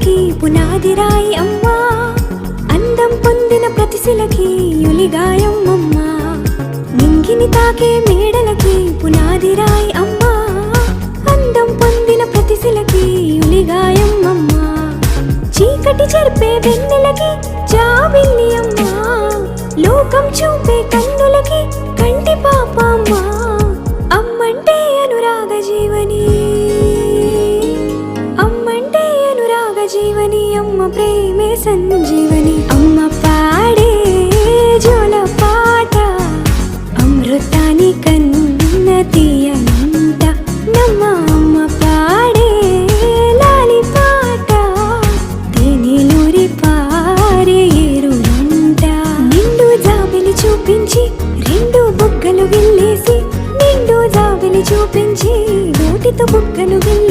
వెన్నెలకి పునాదిరాయి అమ్మా. అందం పొందిన ప్రతి శిలకి అమ్మా నింగిని తాకే మేడలకి పునాదిరాయి అమ్మా. అందం పొందిన ప్రతి శిలకి అమ్మా చీకటి చెరిపే వెన్నెలకి జాబిల్లి అమ్మా. లోకం చూపే కన్నులకి కంటి పాప అమ్మా. అమ్మంటే అనురాగ జీవని అమ్మ ప్రేమే సంజీవని అమ్మ పాడే జోల పాట. అమృతాని కన్న తీయనంట నమ్మ అమ్మ పాడే లాలి పాట. తేనెలూరి పారే ఏరుంట నిండు జాబిని చూపించి రెండు బుగ్గలు గిల్లేసి నిండు జాబిని చూపించి నోటితో బుగ్గలు గిల్లేసి